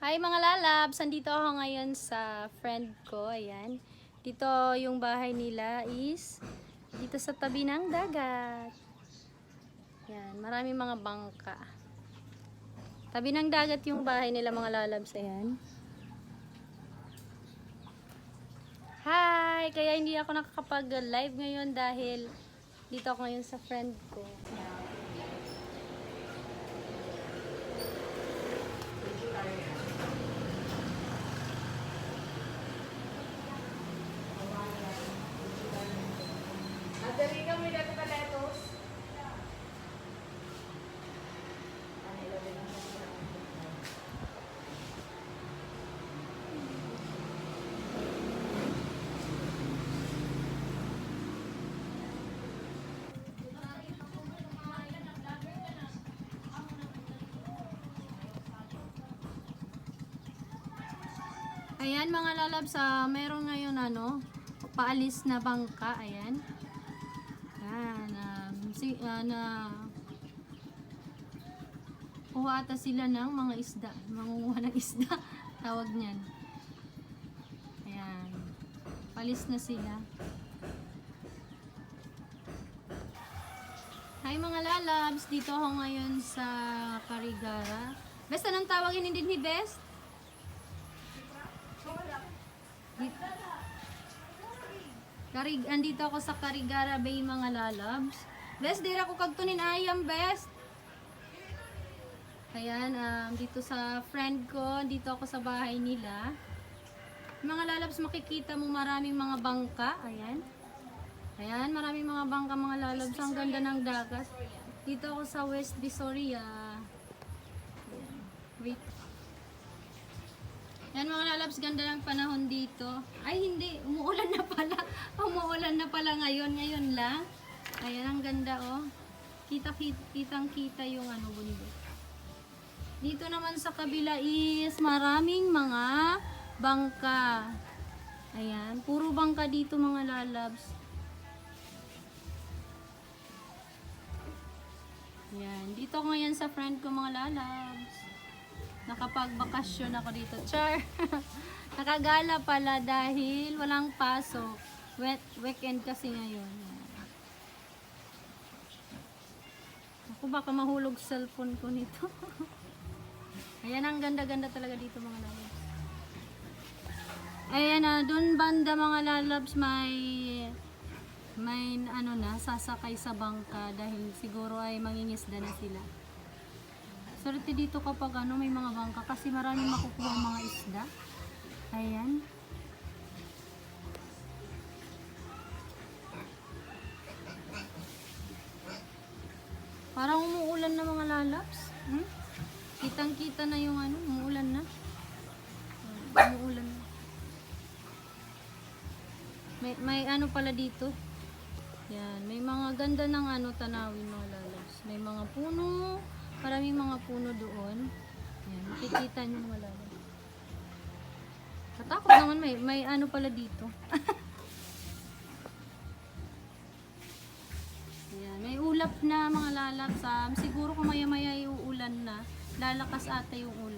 Hi mga lalabs! Andito ako ngayon sa friend ko. Ayan. Dito yung bahay nila is dito sa tabi ng dagat. Ayan. Maraming mga bangka. Tabi ng dagat yung bahay nila mga lalabs. Ayan. Hi! Kaya hindi ako nakakapag-live ngayon dahil dito ako ngayon sa friend ko. Ayan. Ayan mga lalabs, ah, meron ngayon ano, paalis na bangka, ayan. Ayan, um, si, ah, na kuha ata sila ng mga isda, mangunguha ng isda, tawag niyan. Ayan, palis na sila. Hi mga lalabs, dito ako ngayon sa Karigara. Best, anong tawagin hindi ni Best? Karig, andito ako sa Karigara Bay mga lalabs. Best, dira ko kagtunin ayam, best. Ayan, um, dito sa friend ko, dito ako sa bahay nila. Mga lalabs, makikita mo maraming mga bangka. Ayan. Ayan, maraming mga bangka mga lalabs. Ang ganda ng dagat. Dito ako sa West Visoria. Wait. Yan mga lalabs, ganda ng panahon dito. Ay hindi, umuulan na pala. umuulan na pala ngayon, ngayon lang. Ayan, ang ganda oh. Kita, kita kitang kita yung ano bundok. Dito naman sa kabila is maraming mga bangka. Ayan, puro bangka dito mga lalabs. Ayan, dito ngayon sa friend ko mga lalabs. Nakapagbakasyon ako dito. Char! Nakagala pala dahil walang pasok. Wet, weekend kasi ngayon. Ako baka mahulog cellphone ko nito. Ayan, ang ganda-ganda talaga dito mga lalabs. Ayan na, dun banda mga lalabs may may ano na, sasakay sa bangka dahil siguro ay mangingisda na sila. Swerte dito kapag ano, may mga bangka kasi maraming makukuha ang mga isda. Ayan. Parang umuulan na mga lalaps. Hmm? Kitang kita na yung ano, umuulan na. Umuulan na. May, may ano pala dito. Yan, may mga ganda ng ano tanawin mga lalas. May mga puno, maraming mga puno doon. Yan, makikita niyo mga lalas. Katakot naman may may ano pala dito. Yan, may ulap na mga lalap. Um, siguro kung maya-maya yung ulan na, lalakas ata yung ulan.